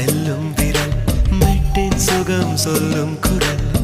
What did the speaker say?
வெல்லும் விரல் மெட்டின் சுகம் சொல்லும் குரல்.